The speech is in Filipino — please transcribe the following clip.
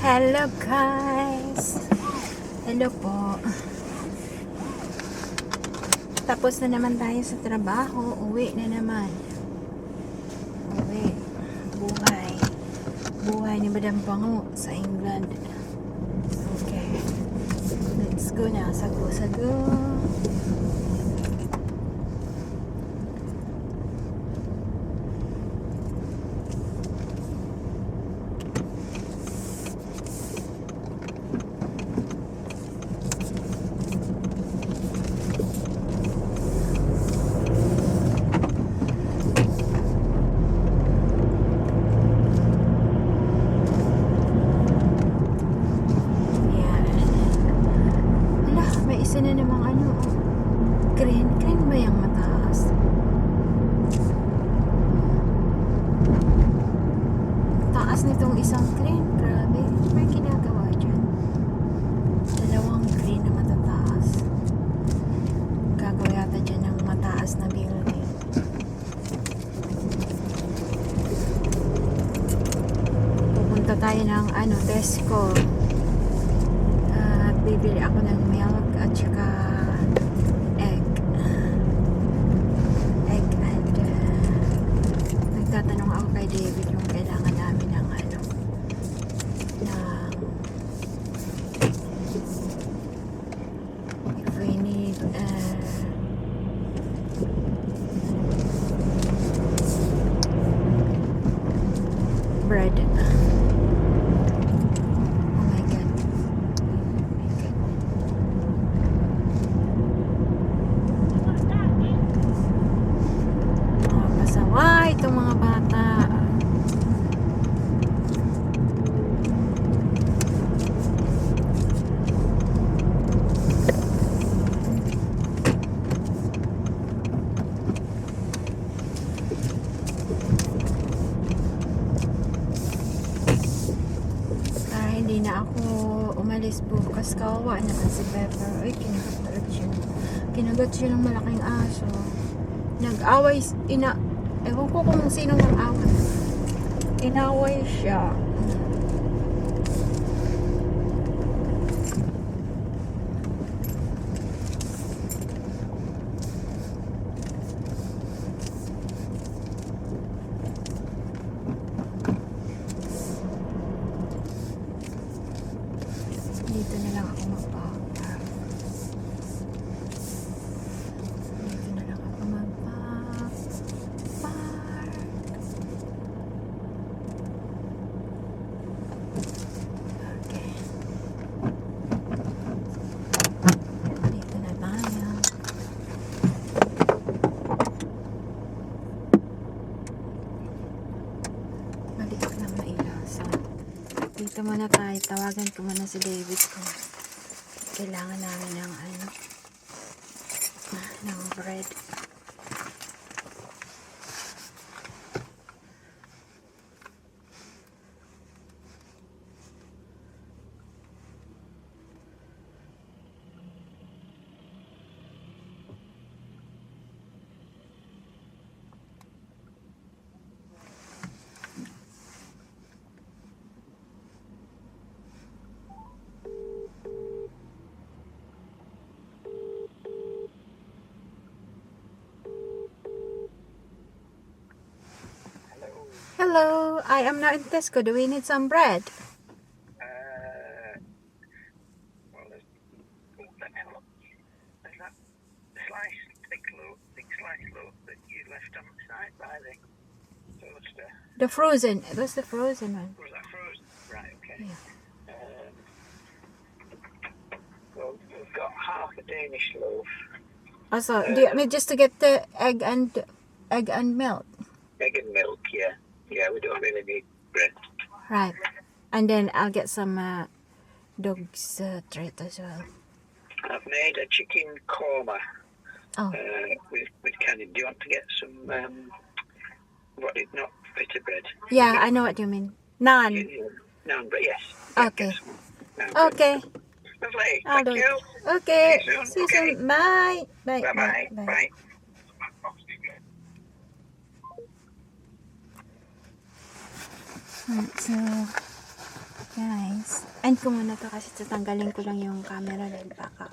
Hello guys! Hello po. Tapos na naman tayo sa trabaho. Uwi na naman. Uwi. Buhay. Buhay ni Madam Pango sa England. Okay. Let's go na. Sago, sago. Yan. Ala, may isa na namang ano. oh. Crane. Crane ba yung mataas? Taas nitong isang crane. Grabe. May ginagawa dyan. Dalawang crane na matataas. Gagawa yata dyan ng mataas na building. Pupunta tayo ng ano, Tesco. At bibili ako ng milk at saka bread. Na ako umalis bukas. Kawawa naman si Pepper. Ay, kinagat talaga siya. Kinagat siya ng malaking aso. Nag-away, ina... Ewan ko kung sino ng away. Inaway siya. Dito na lang ako magpa-park. Dito na lang ako magpa-park. Okay. Dito na tayo. Maliit lang na ilaw. So, dito muna tayo. Tawagan ko muna si David kung kailangan namin ng ano ah, ng bread. Hello, I am now in Tesco. Do we need some bread? Uh, well, there's, oh, let me look. There's that slice, thick loaf, thick slice loaf that you left on the side by the toaster. The frozen. It was the frozen one. Was that frozen? Right, okay. Yeah. Um, well, we've got half a Danish loaf, Also, do you want me just to get the egg and egg and milk? egg and milk, yeah. Yeah, we don't really need bread. Right. And then I'll get some uh, dog's uh, treat as well. I've made a chicken korma Oh, uh, with, with candy. Do you want to get some, um, what is not bitter bread? yeah, I know what you mean. Naan. Naan bread, yes. Okay. Okay. Lovely. I'll Thank do it. you. Okay. See you soon. Okay. soon. Bye. Bye. Bye-bye. Bye. Bye. So guys. End ko muna to kasi tatanggalin ko lang yung camera dahil baka